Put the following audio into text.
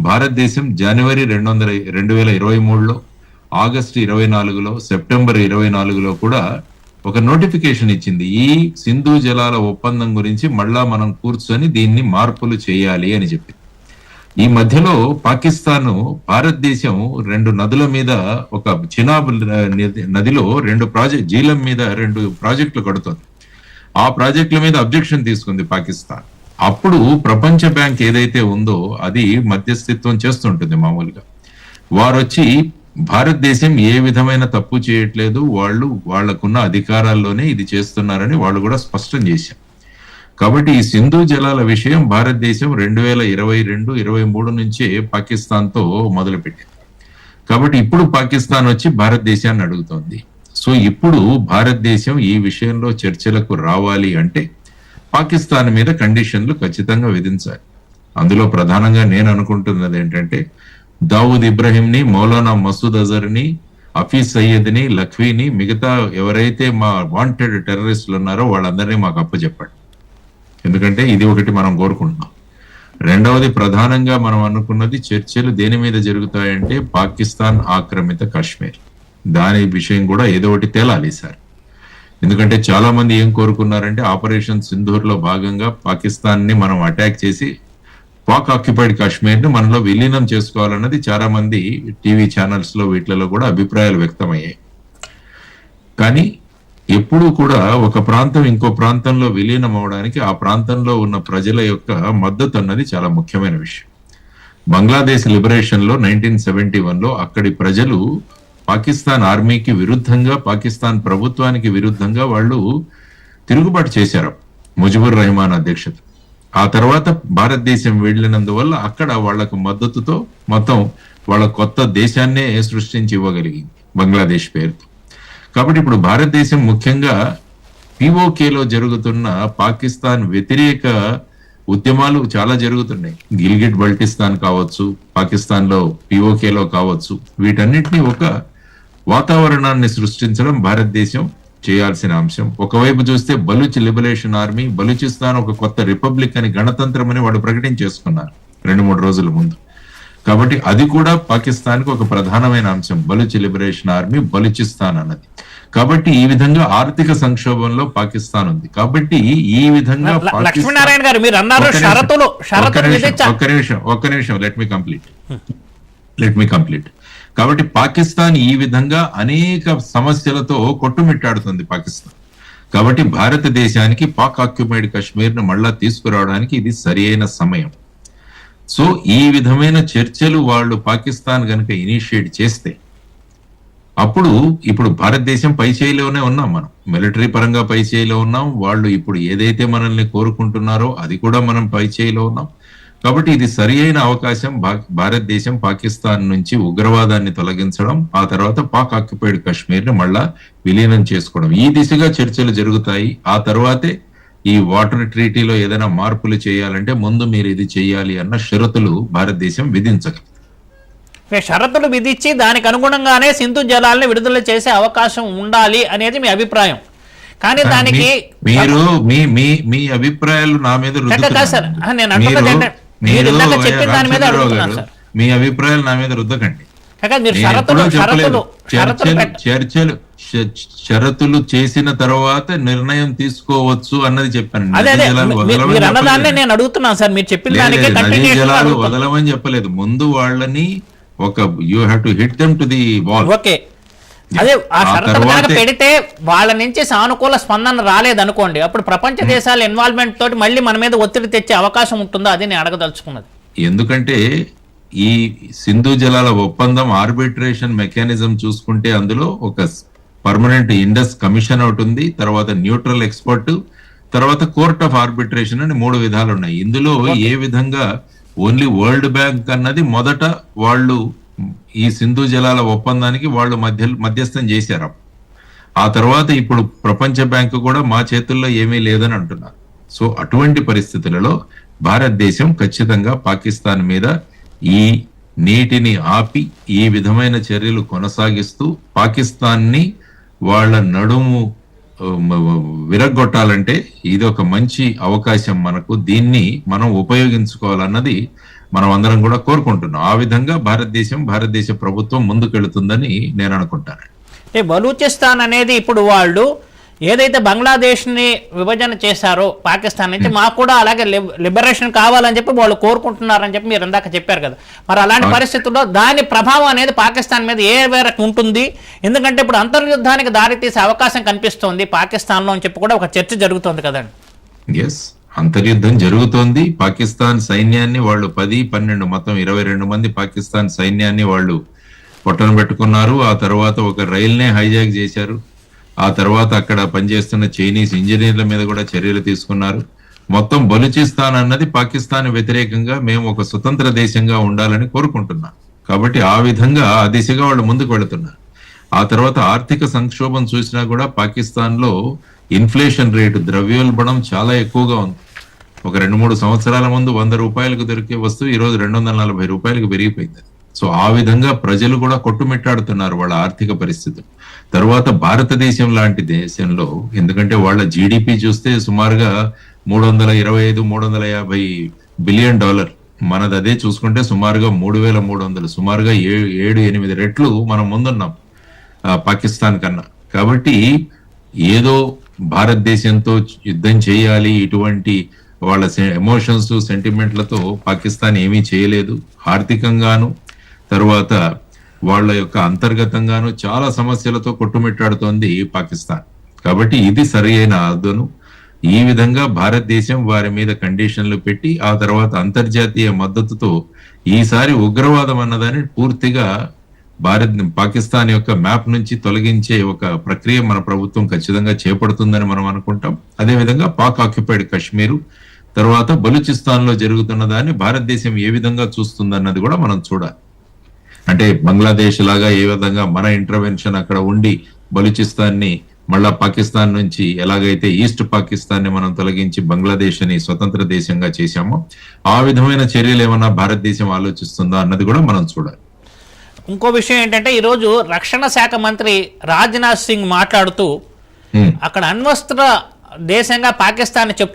భారతదేశం జనవరి రెండు వందల రెండు వేల ఇరవై మూడులో ఆగస్టు ఇరవై నాలుగులో సెప్టెంబర్ ఇరవై నాలుగులో కూడా ఒక నోటిఫికేషన్ ఇచ్చింది. ఈ సింధు జలాల ఒప్పందం గురించి మళ్ళా మనం కూర్చొని దీన్ని మార్పులు చేయాలి అని చెప్పి ఈ మధ్యలో పాకిస్తాన్ భారతదేశం రెండు నదుల మీద ఒక చినాబ్ నది- నదిలో రెండు ప్రాజెక్ట్ జీలం మీద రెండు ప్రాజెక్టులు కడుతోంది. ఆ ప్రాజెక్టుల మీద అబ్జెక్షన్ తీసుకుంది పాకిస్తాన్. అప్పుడు ప్రపంచ బ్యాంక్ ఏదైతే ఉందో అది మధ్యస్థిత్వం చేస్తుంటుంది మామూలుగా. వారు వచ్చి భారతదేశం ఏ విధమైన తప్పు చేయట్లేదు వాళ్ళు వాళ్ళకున్న అధికారాల్లోనే ఇది చేస్తున్నారని వాళ్ళు కూడా స్పష్టం చేశారు. కాబట్టి ఈ సింధు జలాల విషయం భారతదేశం రెండు వేల ఇరవై రెండు ఇరవై మూడు నుంచే పాకిస్తాన్తో మొదలుపెట్టింది. కాబట్టి ఇప్పుడు పాకిస్తాన్ వచ్చి భారతదేశాన్ని అడుగుతోంది. సో ఇప్పుడు భారతదేశం ఈ విషయంలో చర్చలకు రావాలి అంటే పాకిస్తాన్ మీద కండిషన్లు ఖచ్చితంగా విధించాలి. అందులో ప్రధానంగా నేను అనుకుంటున్నది ఏంటంటే దావూద్ ఇబ్రహీంని మౌలానా మసూద్ అజర్ని హఫీజ్ సయ్యద్ని లఖ్వీని మిగతా ఎవరైతే మా వాంటెడ్ టెర్రరిస్టులు ఉన్నారో వాళ్ళందరినీ మాకు అప్పచెప్పండి ఎందుకంటే ఇది ఒకటి మనం కోరుకుంటున్నాం. రెండవది ప్రధానంగా మనం అనుకున్నది చర్చలు దేని మీద జరుగుతాయంటే పాకిస్తాన్ ఆక్రమిత కాశ్మీర్. దాని విషయం కూడా ఏదో ఒకటి తేలాలి సార్ ఎందుకంటే చాలా మంది ఏం కోరుకున్నారంటే ఆపరేషన్ సింధూర్లో భాగంగా పాకిస్తాన్ని మనం అటాక్ చేసి పాక్ ఆక్యుపైడ్ కాశ్మీర్ని మనలో విలీనం చేసుకోవాలన్నది చాలా మంది టీవీ ఛానల్స్లో వీటిలలో కూడా అభిప్రాయాలు వ్యక్తమయ్యాయి. కానీ ఎప్పుడూ కూడా ఒక ప్రాంతం ఇంకో ప్రాంతంలో విలీనం అవడానికి ఆ ప్రాంతంలో ఉన్న ప్రజల యొక్క మద్దతు అన్నది చాలా ముఖ్యమైన విషయం. బంగ్లాదేశ్ లిబరేషన్లో నైన్టీన్ సెవెంటీ వన్లో అక్కడి ప్రజలు పాకిస్తాన్ ఆర్మీకి విరుద్ధంగా పాకిస్తాన్ ప్రభుత్వానికి విరుద్ధంగా వాళ్ళు తిరుగుబాటు చేశారు ముజిబుర్ రెహమాన్ అధ్యక్షత. ఆ తర్వాత భారతదేశం వెళ్ళినందువల్ల అక్కడ వాళ్ళకు మద్దతుతో మొత్తం వాళ్ళ కొత్త దేశాన్నే సృష్టించి ఇవ్వగలిగింది బంగ్లాదేశ్ పేరుతో. కాబట్టి ఇప్పుడు భారతదేశం ముఖ్యంగా పిఓకేలో జరుగుతున్న పాకిస్తాన్ వ్యతిరేక ఉద్యమాలు చాలా జరుగుతున్నాయి. గిల్గిట్ బల్టిస్తాన్ కావచ్చు పాకిస్తాన్లో పిఓకేలో కావచ్చు. వీటన్నిటిని ఒక వాతావరణాన్ని సృష్టించడం భారతదేశం చేయాల్సిన అంశం. ఒకవైపు చూస్తే బలూచ్ లిబరేషన్ ఆర్మీ బలూచిస్తాన్ ఒక కొత్త రిపబ్లిక్ అని గణతంత్రం అని వాళ్ళు ప్రకటించేసుకున్నారు రెండు మూడు రోజుల ముందు. కాబట్టి అది కూడా పాకిస్తాన్కి ఒక ప్రధానమైన అంశం. బలూచ్ లిబరేషన్ ఆర్మీ బలూచిస్తాన్ అన్నది. కాబట్టి ఈ విధంగా ఆర్థిక సంక్షోభంలో పాకిస్తాన్ ఉంది. కాబట్టి ఈ విధంగా లక్ష్మీనారాయణ గారు మీరు అన్నారు షరతులు ఒక్క నిమిషం ఒక్క నిమిషం let me complete let me complete కాబట్టి పాకిస్తాన్ ఈ విధంగా అనేక సమస్యలతో కొట్టుమిట్టాడుతుంది పాకిస్తాన్. కాబట్టి భారతదేశానికి పాక్ ఆక్యుపైడ్ కాశ్మీర్ను మళ్ళా తీసుకురావడానికి ఇది సరి అయిన సమయం. సో ఈ విధమైన చర్చలు వాళ్ళు పాకిస్తాన్ కనుక ఇనిషియేట్ చేస్తే అప్పుడు ఇప్పుడు భారతదేశం పైచేయిలోనే ఉన్నాం మనం. మిలిటరీ పరంగా పైచేయిలో ఉన్నాం. వాళ్ళు ఇప్పుడు ఏదైతే మనల్ని కోరుకుంటున్నారో అది కూడా మనం పైచేయిలో ఉన్నాం. కాబట్టి ఇది సరి అయిన అవకాశం భారతదేశం పాకిస్తాన్ నుంచి ఉగ్రవాదాన్ని తొలగించడం ఆ తర్వాత పాక్ ఆక్యుపైడ్ కాశ్మీర్ని మళ్ళా విలీనం చేసుకోవడం. ఈ దిశగా చర్చలు జరుగుతాయి. ఆ తర్వాతే ఈ వాటర్ ట్రీటీలో ఏదైనా మార్పులు చేయాలంటే ముందు మీరు ఇది చేయాలి అన్న షరతులు భారతదేశం విధించగలదు. మీ షరతులు విధించి దానికి అనుగుణంగానే సింధు జలాల్ని విడుదల చేసే అవకాశం ఉండాలి అనేది మీ అభిప్రాయం. కానీ దానికి మీరు మీ మీ మీ అభిప్రాయాలు నా మీద సార్. నేను అంటున్నది మీరు- ఏంటంటే, మీరు మీరు ఇందాక చెప్పిన దాని మీద రామచంద్రరావు అడుగుతున్నాను గారు, సార్. మీ అభిప్రాయాలు నా మీద రుద్దకండి. చర్చలు షరతులు చేసిన తర్వాత నిర్ణయం తీసుకోవచ్చు అన్నది చెప్పాను. నేను అడుగుతున్నాను సార్. మీరు చెప్పిన నదీ జలాలు. వదలమని చెప్పలేదు. ముందు వాళ్ళని ఒక you have to hit them to the wall okay. అదే ఆ షరతులు కనుక పెడితే వాళ్ళ నుంచి సానుకూల స్పందన రాలేదనుకోండి అప్పుడు ప్రపంచ దేశాల ఇన్వాల్వ్మెంట్ తోటి మళ్ళీ మన మీద ఒత్తిడి తెచ్చే అవకాశం ఉంటుందో అది నేను అడగదలుచుకున్నది. ఎందుకంటే ఈ సింధు జలాల ఒప్పందం ఆర్బిట్రేషన్ మెకానిజం చూసుకుంటే అందులో ఒక పర్మనెంట్ ఇండస్ కమిషన్ ఒకటి ఉంది తర్వాత న్యూట్రల్ ఎక్స్పర్ట్ తర్వాత కోర్ట్ ఆఫ్ ఆర్బిట్రేషన్ అని మూడు విధాలు ఉన్నాయి. ఇందులో ఏ విధంగా ఓన్లీ వరల్డ్ బ్యాంక్ అన్నది మొదట వాళ్ళు ఈ సింధు జలాల ఒప్పందానికి వాళ్ళు మధ్య మధ్యస్థం చేశారు. ఆ తర్వాత ఇప్పుడు ప్రపంచ బ్యాంకు కూడా మా చేతుల్లో ఏమీ లేదని అంటున్నారు. సో అటువంటి పరిస్థితులలో భారతదేశం ఖచ్చితంగా పాకిస్తాన్ మీద ఈ నీటిని ఆపి ఈ విధమైన చర్యలు కొనసాగిస్తూ పాకిస్తాన్ని వాళ్ళ నడుము విరగ్గొట్టాలంటే ఇది ఒక మంచి అవకాశం మనకు. దీన్ని మనం ఉపయోగించుకోవాలన్నది మనం అందరం కూడా కోరుకుంటున్నాం. ఆ విధంగా భారతదేశం భారతదేశ ప్రభుత్వం ముందుకెళ్తుందని నేను అనుకుంటాను. అంటే బలూచిస్తాన్ అనేది ఇప్పుడు వాళ్ళు ఏదైతే బంగ్లాదేశ్ని విభజన చేశారో పాకిస్తాన్ నుంచి మాకు కూడా అలాగే లిబ- లిబరేషన్ కావాలని చెప్పి వాళ్ళు కోరుకుంటున్నారని చెప్పి మీరు ఇందాక చెప్పారు కదా. మరి అలాంటి పరిస్థితుల్లో దాని ప్రభావం అనేది పాకిస్తాన్ మీద ఏ మేరకు ఉంటుంది? ఎందుకంటే ఇప్పుడు అంతర్యుద్ధానికి దారితీసే అవకాశం కనిపిస్తోంది పాకిస్తాన్లో అని చెప్పి కూడా ఒక చర్చ జరుగుతోంది కదండి. ఎస్ అంతర్యుద్ధం జరుగుతోంది. పాకిస్తాన్ సైన్యాన్ని వాళ్ళు పది పన్నెండు మొత్తం ఇరవై రెండు మంది పాకిస్తాన్ సైన్యాన్ని వాళ్ళు పొట్టన పెట్టుకున్నారు. ఆ తర్వాత ఒక రైల్నే హైజాక్ చేశారు. ఆ తర్వాత అక్కడ పనిచేస్తున్న చైనీస్ ఇంజనీర్ల మీద కూడా చర్యలు తీసుకున్నారు. మొత్తం బలూచిస్తాన్ అన్నది పాకిస్తాన్ వ్యతిరేకంగా మేము ఒక స్వతంత్ర దేశంగా ఉండాలని కోరుకుంటున్నాం. కాబట్టి ఆ విధంగా ఆ దిశగా వాళ్ళు ముందుకు వెళుతున్నారు. ఆ తర్వాత ఆర్థిక సంక్షోభం చూసినా కూడా పాకిస్తాన్లో ఇన్ఫ్లేషన్ రేటు ద్రవ్యోల్బణం చాలా ఎక్కువగా ఉంది. ఒక రెండు మూడు సంవత్సరాల ముందు వంద రూపాయలకు దొరికే వస్తువు ఈ రోజు రెండు వందల నలభై రూపాయలకు పెరిగిపోయింది. సో ఆ విధంగా ప్రజలు కూడా కొట్టుమిట్టాడుతున్నారు వాళ్ళ ఆర్థిక పరిస్థితులు. తర్వాత భారతదేశం లాంటి దేశంలో ఎందుకంటే వాళ్ళ జీడిపి చూస్తే సుమారుగా మూడు వందల ఇరవై ఐదు మూడు వందల యాభై బిలియన్ డాలర్. మనది అదే చూసుకుంటే సుమారుగా మూడు వేల మూడు వందలు సుమారుగా ఏ- ఏడు ఎనిమిది రెట్లు మనం ముందున్నాం పాకిస్తాన్ కన్నా. కాబట్టి ఏదో భారతదేశంతో యుద్ధం చేయాలి ఇటువంటి వాళ్ళ ఎమోషన్స్ సెంటిమెంట్లతో పాకిస్తాన్ ఏమీ చేయలేదు. ఆర్థికంగాను తర్వాత వాళ్ళ యొక్క అంతర్గతంగాను చాలా సమస్యలతో కొట్టుమిట్టాడుతోంది పాకిస్తాన్. కాబట్టి ఇది సరి అయిన అదును. ఈ విధంగా భారతదేశం వారి మీద కండిషన్లు పెట్టి ఆ తర్వాత అంతర్జాతీయ మద్దతుతో ఈసారి ఉగ్రవాదం అన్నదాన్ని పూర్తిగా భారత్ పాకిస్తాన్ యొక్క మ్యాప్ నుంచి తొలగించే ఒక ప్రక్రియ మన ప్రభుత్వం ఖచ్చితంగా చేపడుతుందని మనం అనుకుంటాం. అదేవిధంగా పాక్ ఆక్యుపైడ్ కశ్మీరు తర్వాత బలూచిస్తాన్లో జరుగుతున్న దాన్ని భారతదేశం ఏ విధంగా చూస్తుందన్నది కూడా మనం చూడాలి అంటే బంగ్లాదేశ్ లాగా ఏ విధంగా మన ఇంటర్వెన్షన్ అక్కడ ఉండి బలూచిస్తాన్ని మళ్ళా పాకిస్తాన్ నుంచి ఎలాగైతే ఈస్ట్ పాకిస్తాన్ని మనం తొలగించి బంగ్లాదేశ్ని స్వతంత్ర దేశంగా చేశామో ఆ విధమైన చర్యలు ఏమన్నా భారతదేశం ఆలోచిస్తుందా అన్నది కూడా మనం చూడాలి ఇంకో విషయం ఏంటంటే ఈరోజు రక్షణ శాఖ మంత్రి రాజ్నాథ్ సింగ్ మాట్లాడుతూ. అక్కడ అణ్వస్త్ర దేశంగా పాకిస్తాన్ చెప్తున్న